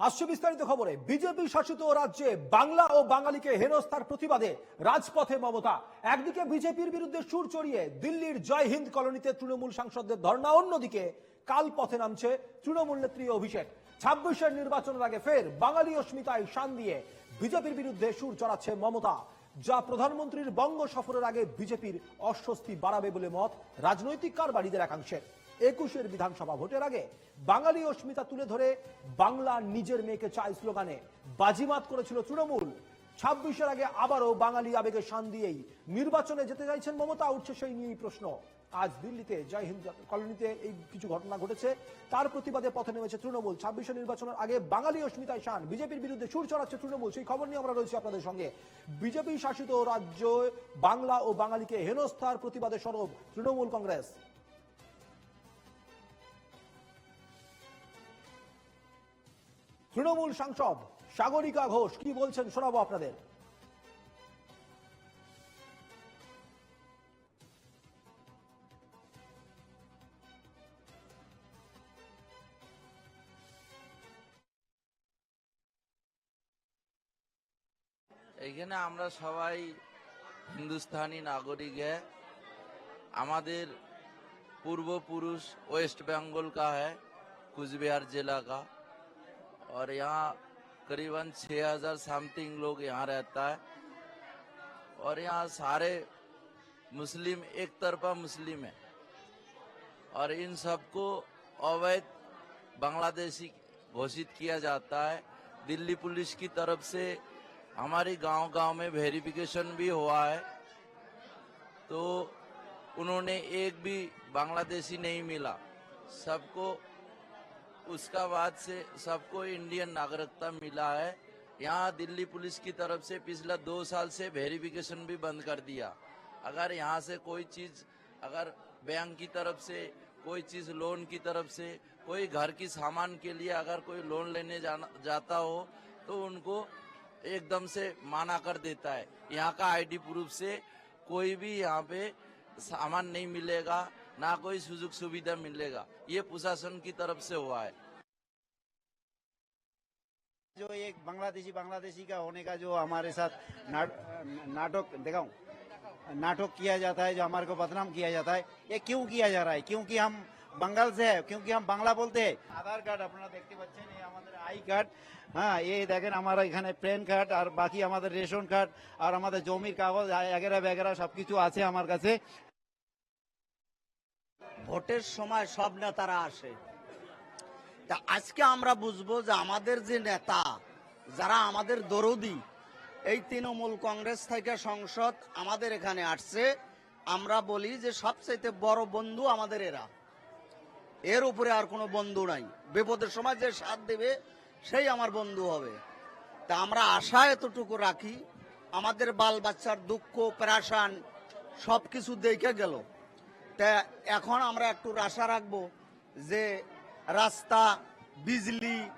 আসছে বিস্তারিত খবরে বিজেপি শাসিত রাজ্যে বাংলা ও বাঙালিকে হেনস্থার প্রতিবাদে রাজপথে মমতা। একদিকে বিজেপির বিরুদ্ধে সুর চড়িয়ে দিল্লির জয় হিন্দ কলোনিতে তৃণমূল সাংসদদের ধর্ণা, অন্যদিকে কাল পথে নামছে তৃণমূল নেত্রী অভিষেক। ছাব্বিশের নির্বাচনের আগে ফের বাঙালি অস্মিতায় শান দিয়ে বিজেপির বিরুদ্ধে সুর চড়াচ্ছে মমতা, যা প্রধানমন্ত্রীর বঙ্গ সফরের আগে বিজেপির অস্বস্তি বাড়াবে বলে মত রাজনৈতিক কারবারিদের একাংশের। একুশের বিধানসভা ভোটের আগে বাঙালি অস্মিতা তুলে ধরে, বাংলা নিজের মেয়েকে চাই স্লোগানে বাজিমাত করেছিল তৃণমূল। ছাব্বিশের আগে আবারও বাঙালি আবেগে শান দিয়েই নির্বাচনে যেতে চাইছেন মমতা, উঠছে সেই নিয়েই প্রশ্ন। আজ দিল্লিতে জয় হিন্দ কলোনিতে এই কিছু ঘটনা ঘটেছে। তার প্রতিবাদে পথে নেমেছে তৃণমূল। ছাব্বিশে নির্বাচনের আগে বাঙালি অস্মিতায় শান। বিজেপির বিরুদ্ধে সুর চড়াচ্ছে তৃণমূল। সেই খবর নিয়ে আমরা রয়েছি আপনাদের সঙ্গে। বিজেপি শাসিত রাজ্য বাংলা ও বাঙালিকে হেনস্থার প্রতিবাদে সরব তৃণমূল কংগ্রেস। তৃণমূল সাংসদ সাগরিকা ঘোষ কি বলছেন শোনাবো আপনাদের এখানে আমরা সবাই হিন্দুস্তানি नागरिक है আমাদের पूर्वपुरुष वेस्ट बंगाल का है कुचबिहार जिला का और यहाँ करीबन 6000 समथिंग लोग यहाँ रहता है। और यहाँ सारे मुस्लिम, एक तरफा मुस्लिम है। और इन सबको अवैध बांग्लादेशी घोषित किया जाता है। दिल्ली पुलिस की तरफ़ से हमारे गाँव गाँव में वेरिफिकेशन भी हुआ है। तो उन्होंने एक भी बांग्लादेशी नहीं मिला। सबको उसका बाद से सबको इंडियन नागरिकता मिला है। यहाँ दिल्ली पुलिस की तरफ़ से पिछला दो साल से वेरिफिकेशन भी बंद कर दिया। अगर यहाँ से कोई चीज़, अगर बैंक की तरफ़ से, कोई चीज़ लोन की तरफ़ से, कोई घर की सामान के लिए अगर कोई लोन लेने जाना, जाता हो तो उनको एकदम से माना कर देता है। यहाँ का आईडी प्रूफ से कोई भी यहाँ पे सामान नहीं मिलेगा। ना कोई सुजुग सुविधा मिलेगा ये प्रशासन की तरफ से हुआ है जो एक बांग्लादेशी बांग्लादेशी का होने का जो हमारे साथ नाट, नाटक दिखाऊं नाटक किया जाता है जो हमारे को बदनाम किया जाता है ये क्यों किया जा रहा है क्योंकि हम बंगाल से है क्योंकि हम बांग्ला बोलते हैं আধার কার্ড আপনারা দেখতে পাচ্ছেন এই আমাদের আই কার্ড হ্যাঁ এই দেখেন আমার এখানে প্যান কার্ড আর বাকি আমাদের রেশন কার্ড আর আমাদের জমির কাগজ এগেরা বেগেরা সবকিছু আছে আমার কাছে ভোটের সময় সব নেতারা আসে। তা আজকে আমরা বুঝব যে আমাদের যে নেতা, যারা আমাদের দরদি, এই তৃণমূল কংগ্রেস থেকে সংসদ আমাদের এখানে আসছে, আমরা বলি যে সবচাইতে বড় বন্ধু আমাদের এরা। এর উপরে আর কোনো বন্ধু নাই। বিপদের সময় যে সাথ দেবে, সেই আমার বন্ধু হবে। তা আমরা আশা এতটুকু রাখি, আমাদের বাল বাচ্চার দুঃখ, প্রাসান সব কিছু দেখে গেল। তা এখন আমরা একটু আশা রাখব যে রাস্তা, বিজলি,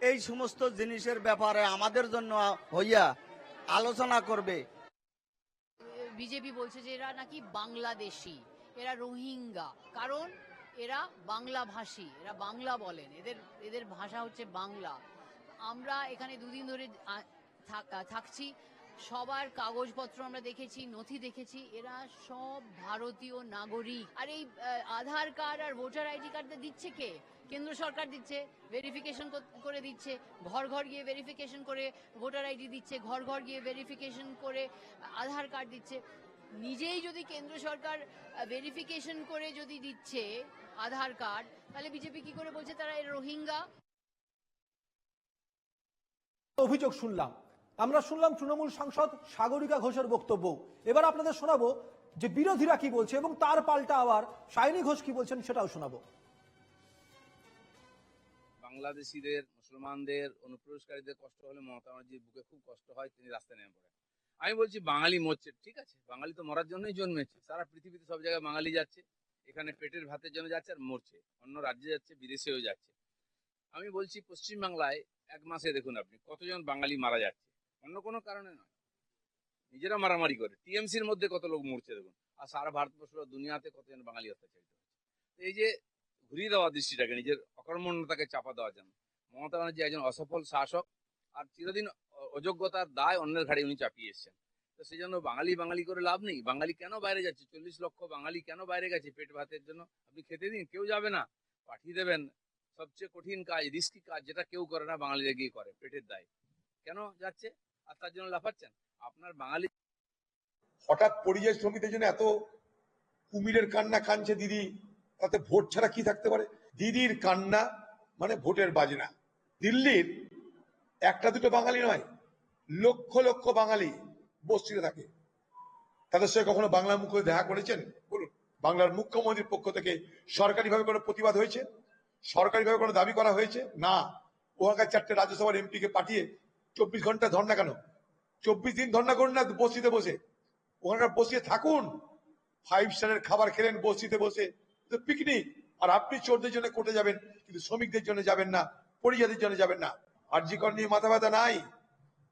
এই সমস্ত জিনিসের ব্যাপারে আমাদের জন্য হইয়া আলোচনা করবে। বিজেপি বলছে যে এরা নাকি বাংলাদেশি, এরা রোহিঙ্গা। কারণ এরা বাংলা ভাষী এরা বাংলা বলেন। এদের এদের ভাষা হচ্ছে বাংলা। আমরা এখানে দুদিন ধরে থাক- থাকছি। সবার কাগজপত্র আমরা দেখেছি, নথি দেখেছি, এরা সব ভারতীয় নাগরিক। আর এই আধার কার্ড আর ভোটার আইডি কার্ডটা দিচ্ছে কে? কেন্দ্র সরকার দিচ্ছে ভেরিফিকেশন করে দিচ্ছে, ঘর ঘর গিয়ে ভেরিফিকেশন করে ভোটার আইডি দিচ্ছে, ঘর ঘর গিয়ে ভেরিফিকেশন করে আধার কার্ড দিচ্ছে। নিজেই যদি কেন্দ্র সরকার ভেরিফিকেশন করে যদি দিচ্ছে আধার কার্ড, তাহলে বিজেপি কি করে বলছে? তারা রোহিঙ্গা। অভিযোগ শুনলাম। আমরা শুনলাম তৃণমূল সাংসদ সাগরিকা ঘোষের বক্তব্য। এবার আপনাদের শোনাবো যে বিরোধীরা কি বলছে এবং তার পাল্টা আবার সায়নী ঘোষ কি বলছেন সেটাও শোনাবো। বাংলাদেশিদের, মুসলমানদের, অনুপ্রবেশকারীদের কষ্ট হলে মমতা ব্যানার্জির বুকে খুব কষ্ট হয়, তিনি রাস্তায় নেমে পড়েন। আমি বলছি বাঙালি মরছে, ঠিক আছে? বাঙালি তো মরার জন্যই জন্মেছে। সারা পৃথিবীতে সব জায়গায় বাঙালি যাচ্ছে। এখানে পেটের ভাতের জন্য যাচ্ছে আর মরছে। অন্য রাজ্যে যাচ্ছে, বিদেশেও যাচ্ছে। আমি বলছি পশ্চিমবাংলায় এক মাসে দেখুন আপনি, কতজন বাঙালি মারা যাচ্ছে? অন্য কোনো কারণে নয়। নিজেরা মারামারি করে। টিএমসির মধ্যে কত লোক মরছে দেখুন। আর সারা ভারতবর্ষ দুনিয়াতে কতজন বাঙালি অত্যাচারিত হচ্ছে এই যে ঘুরিয়ে দেওয়া দৃষ্টিটাকে, নিজের অকর্মণ্যতাকে চাপা দেওয়ার জন্য মমতা ব্যানার্জি একজন অসফল শাসক আর চিরদিন অযোগ্যতার দায় অন্যের ঘাড়ে উনি চাপিয়ে এসছেন। তো সেই জন্য বাঙালি বাঙালি করে লাভ নেই। বাঙালি কেন বাইরে যাচ্ছে? চল্লিশ লক্ষ বাঙালি কেন বাইরে গেছে পেট ভাতের জন্য? আপনি খেতে দিন, কেউ যাবে না। পাঠিয়ে দেবেন। সবচেয়ে কঠিন কাজ, রিস্কি কাজ যেটা কেউ করে না, বাঙালিরা গিয়ে করে, পেটের দায়। কেন যাচ্ছে? আর তার জন্য লাফাচ্ছেন? আপনার বাঙালি হঠাৎ পরিযায়ী শ্রমিকদের জন্য এত কুমিরের কান্না কানছে দিদি, তাতে ভোট ছাড়া কি থাকতে পারে? দিদির কান্না মানে ভোটের বাজনা। দিল্লির একটা দুটো বাঙালি নয়, লক্ষ লক্ষ বাঙালি বস্তিতে থাকে। তাদের সঙ্গে কখনো বাংলা মুখ দেখা করেছেন? বলুন, বাংলার মুখ্যমন্ত্রীর পক্ষ থেকে সরকারিভাবে কোনো প্রতিবাদ হয়েছে? সরকারিভাবে কোনো দাবি করা হয়েছে? না। ওখানকার চারটে রাজ্যসভার এমপিকে পাঠিয়ে চব্বিশ ঘণ্টা ধর্ণা কেন? চব্বিশ দিন ধর্ণা করুন না, বস্তিতে বসে। ওখানকার বসিয়ে থাকুন। ফাইভ স্টারের খাবার খেলেন, বস্তিতে বসে। পিকনিক আর আপনি চোরদের জন্য কোর্টে যাবেন, কিন্তু শ্রমিকদের জন্য যাবেন না, পরিযাদের জন্য যাবেন না। আরজিকর নিয়ে মাথা ব্যথা নাই,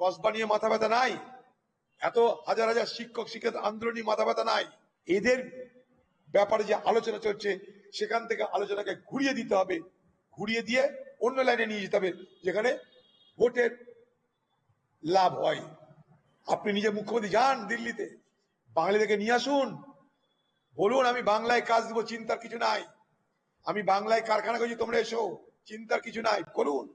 কসবা নিয়ে মাথা ব্যথা নাই, এত হাজার হাজার শিক্ষক শিক্ষক, আন্দোলন নিয়ে মাথা ব্যথা নাই। এদের ব্যাপারে যে আলোচনা চলছে, সেখান থেকে আলোচনাকে ঘুরিয়ে দিতে হবে। ঘুরিয়ে দিয়ে অন্য লাইনে নিয়ে যেতে হবে, যেখানে ভোটের লাভ হয়। আপনি নিজে মুখ্যমন্ত্রী যান দিল্লিতে। বাঙালিদেরকে নিয়ে আসুন। বলুন, আমি বাংলায় কাজ দেবো, চিন্তার কিছু নাই। আমি বাংলায় কারখানা করছি, তোমরা এসো। চিন্তার কিছু নাই। করুন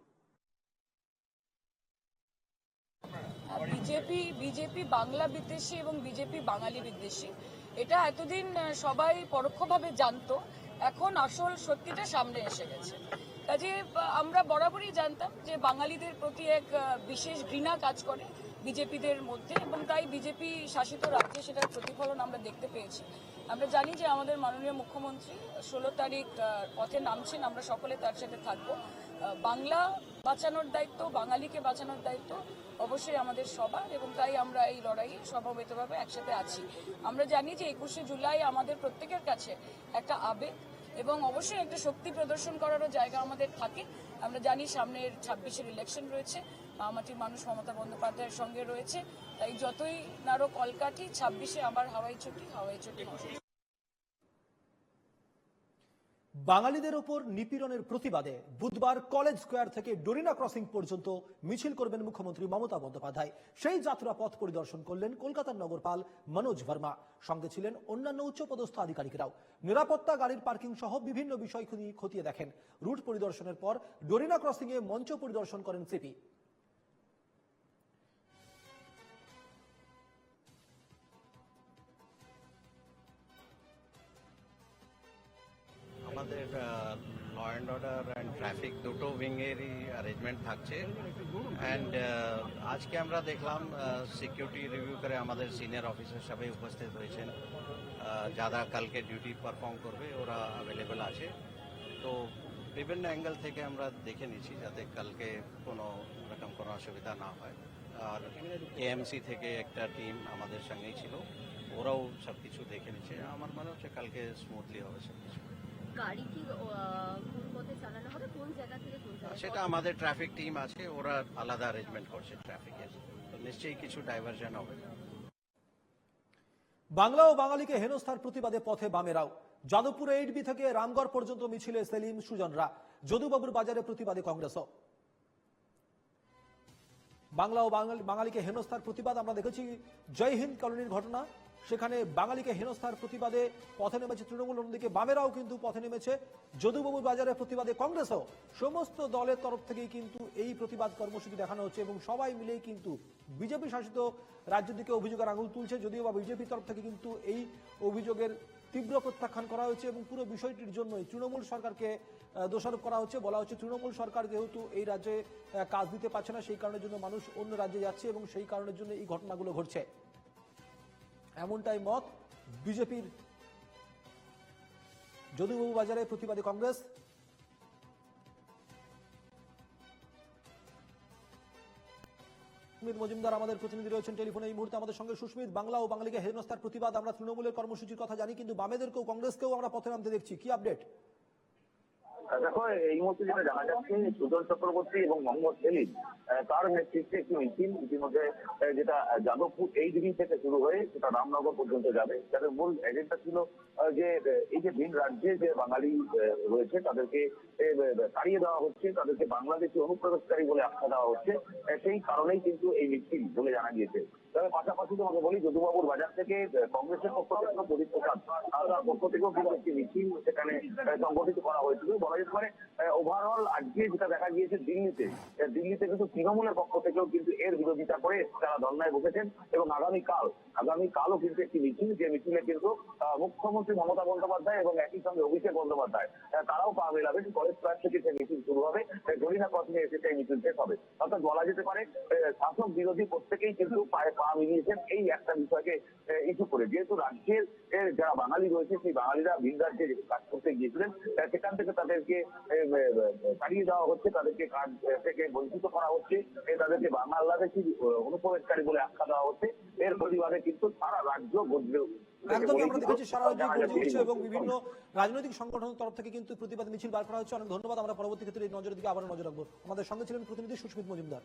বিজেপি বিজেপি বাংলা বিদ্বেষী এবং বিজেপি বাঙালি বিদ্বেষী। এটা এতদিন সবাই পরোক্ষভাবে জানতো। এখন আসল সত্যিটা সামনে এসে গেছে। কাজে আমরা বরাবরই জানতাম যে বাঙালিদের প্রতি এক বিশেষ ঘৃণা কাজ করে বিজেপিদের মধ্যে এবং তাই বিজেপি শাসিত রাজ্যে সেটার প্রতিফলন আমরা দেখতে পেয়েছি। আমরা জানি যে আমাদের মাননীয় মুখ্যমন্ত্রী ষোলো তারিখ পথে নামছেন, আমরা সকলে তার সাথে থাকব। বাংলা বাঁচানোর দায়িত্ব, বাঙালিকে বাঁচানোর দায়িত্ব অবশ্যই আমাদের সবার এবং তাই আমরা এই লড়াইয়ে সমবেতভাবে একসাথে আছি। আমরা জানি যে একুশে জুলাই আমাদের প্রত্যেকের কাছে একটা আবেগ এবং অবশ্যই একটা শক্তি প্রদর্শন করারও জায়গা আমাদের থাকে। আমরা জানি সামনের ছাব্বিশের ইলেকশন রয়েছে মামাটির মানুষ মমতা বন্দ্যোপাধ্যায়ের সঙ্গে রয়েছে। তাই যতই নারো কলকাঠি, ছাব্বিশে আবার হাওয়াই ছুটি হাওয়াই ছুটি বাঙালিদের ওপর নিপীড়নের প্রতিবাদে বুধবার কলেজ স্কোয়ার থেকে ডোরিনা ক্রসিং পর্যন্ত মিছিল করবেন মুখ্যমন্ত্রী মমতা বন্দ্যোপাধ্যায়। সেই যাত্রা পথ পরিদর্শন করলেন কলকাতার নগরপাল মনোজ ভার্মা। সঙ্গে ছিলেন অন্যান্য উচ্চপদস্থ আধিকারিকরাও। নিরাপত্তা গাড়ির পার্কিং সহ বিভিন্ন বিষয় খতিয়ে- দেখেন। রুট পরিদর্শনের পর ডোরিনা ক্রসিং এ মঞ্চ পরিদর্শন করেন সিপি। আমাদের law and order and traffic দুটো উইংয়েরই অ্যারেঞ্জমেন্ট থাকছে। অ্যান্ড আজকে আমরা দেখলাম সিকিউরিটি রিভিউ করে আমাদের সিনিয়র অফিসার সবাই উপস্থিত হয়েছেন। যারা কালকে ডিউটি পারফর্ম করবে, ওরা অ্যাভেলেবেল আছে। তো বিভিন্ন অ্যাঙ্গেল থেকে আমরা দেখে নিচ্ছি যাতে কালকে কোনো রকম কোনো অসুবিধা না হয়। আর এএমসি থেকে একটা টিম আমাদের সঙ্গেই ছিল, ওরাও সব কিছু দেখে নিচ্ছে। আমার মনে হচ্ছে কালকে স্মুথলি হবে সব কিছু গাড়ি কি কোন পথে চালানো হবে কোন জায়গা থেকে কোন সেটা আমাদের ট্রাফিক টিম আছে ওরা আলাদা অ্যারেঞ্জমেন্ট করছে ট্রাফিকের তো নিশ্চয়ই কিছু ডাইভারশন হবে। বাংলা ও বাঙালিকে হেনস্থার প্রতিবাদে পথে বামেরাও যাদবপুরে এইট বি থেকে রামগড় পর্যন্ত মিছিলে সেলিম সুজনরা। যদুবাবুর বাজারে প্রতিবাদে কংগ্রেসও। বাংলা ও বাঙালিকে হেনস্থার প্রতিবাদ আমরা দেখেছি। জয় হিন্দ কলোনির ঘটনা। সেখানে বাঙালিকে হেনস্থার প্রতিবাদে পথে নেমেছে তৃণমূল অন্যদিকে বামেরাও কিন্তু পথে নেমেছে। যদুবাবুর বাজারের প্রতিবাদে কংগ্রেসও। সমস্ত দলের তরফ থেকেই কিন্তু এই প্রতিবাদ কর্মসূচি দেখানো হচ্ছে এবং সবাই মিলেই কিন্তু বিজেপি শাসিত রাজ্যের দিকে অভিযোগের আঙুল তুলছে। যদিও বা বিজেপির তরফ থেকে কিন্তু এই অভিযোগের তীব্র প্রত্যাখ্যান করা হয়েছে এবং পুরো বিষয়টির জন্যই তৃণমূল সরকারকে দোষারোপ করা হচ্ছে। বলা হচ্ছে তৃণমূল সরকার যেহেতু এই রাজ্যে কাজ দিতে পারছে না, সেই কারণের জন্য মানুষ অন্য রাজ্যে যাচ্ছে এবং সেই কারণের জন্য এই ঘটনাগুলো ঘটছে। এমনটাই মত বিজেপির। যদুবাবু বাজারে প্রতিবাদী কংগ্রেস। সুস্মিত মজুমদার আমাদের প্রতিনিধি রয়েছেন টেলিফোনে এই মুহূর্তে আমাদের সঙ্গে সুস্মিত। বাংলা ও বাঙালিকে হেনস্থার প্রতিবাদ আমরা তৃণমূলের কর্মসূচির কথা জানি, কিন্তু বামেদেরকেও কংগ্রেসকেও আমরা পথে নামতে দেখছি। কি আপডেট? দেখো, এই মুহূর্তে যেটা জানা যাচ্ছে, সুজন চক্রবর্তী এবং মোহাম্মদ সেলিম তার নেতৃত্বে একটি মিছিল ইতিমধ্যে যেটা যাদবপুর এই দিন থেকে শুরু হয়ে সেটা রামনগর পর্যন্ত যাবে। যাদের মূল এজেন্ডা ছিল যে এই যে ভিন রাজ্যে যে বাঙালি রয়েছে, তাদেরকে তাড়িয়ে দেওয়া হচ্ছে, তাদেরকে বাংলাদেশি অনুপ্রবেশকারী বলে আখ্যা দেওয়া হচ্ছে সেই কারণেই কিন্তু এই মিছিল বলে জানা গিয়েছে। তবে পাশাপাশি তোমাকে বলি, যদুবাবুর বাজার থেকে কংগ্রেসের পক্ষ থেকে প্রদীপ প্রসাদ, তার পক্ষ থেকেও কিন্তু একটি মিছিল সেখানে সংগঠিত করা হয়েছিল। বলা যেতে পারে ওভারঅল আজকে যেটা দেখা গিয়েছে দিল্লিতে দিল্লিতে কিন্তু তৃণমূলের পক্ষ থেকেও কিন্তু এর বিরোধিতা করে তারা ধর্নায় বসেছেন এবং আগামীকাল, আগামীকালও কিন্তু একটি মিছিল, যে মিছিলে কিন্তু মুখ্যমন্ত্রী মমতা বন্দ্যোপাধ্যায় এবং একই সঙ্গে অভিষেক বন্দ্যোপাধ্যায় তারাও পা মেলাবেন। কলেজ প্রায় থেকে সেই মিছিল শুরু হবে গরিনা ক্রসিংয়ে এসে সেই মিছিল শেষ হবে। অর্থাৎ বলা যেতে পারে শাসক বিরোধী প্রত্যেকেই কিন্তু পায়ে পা মিলিয়েছেন এই একটা বিষয়কে ইস্যু করে। যেহেতু রাজ্যের যারা বাঙালি রয়েছে সেই বাঙালিরা ভিন রাজ্যে কাজ করতে গিয়েছিলেন সেখান থেকে তাদেরকে তাড়িয়ে দেওয়া হচ্ছে তাদেরকে কাজ থেকে বঞ্চিত করা হচ্ছে তাদেরকে বাংলাদেশি অনুপ্রবেশকারী বলে আখ্যা দেওয়া হচ্ছে। এর প্রতিবাদে কিন্তু সারা রাজ্য গজবে আমরা দেখেছি সারা রাজ্যে এবং বিভিন্ন রাজনৈতিক সংগঠনের তরফ থেকে কিন্তু প্রতিবাদ মিছিল বার করা হচ্ছে। অনেক ধন্যবাদ আমরা পরবর্তী ক্ষেত্রে এই নজরের দিকে আবার নজর রাখব। আমাদের সঙ্গে ছিলেন প্রতিনিধি সুস্মিত মজুমদার।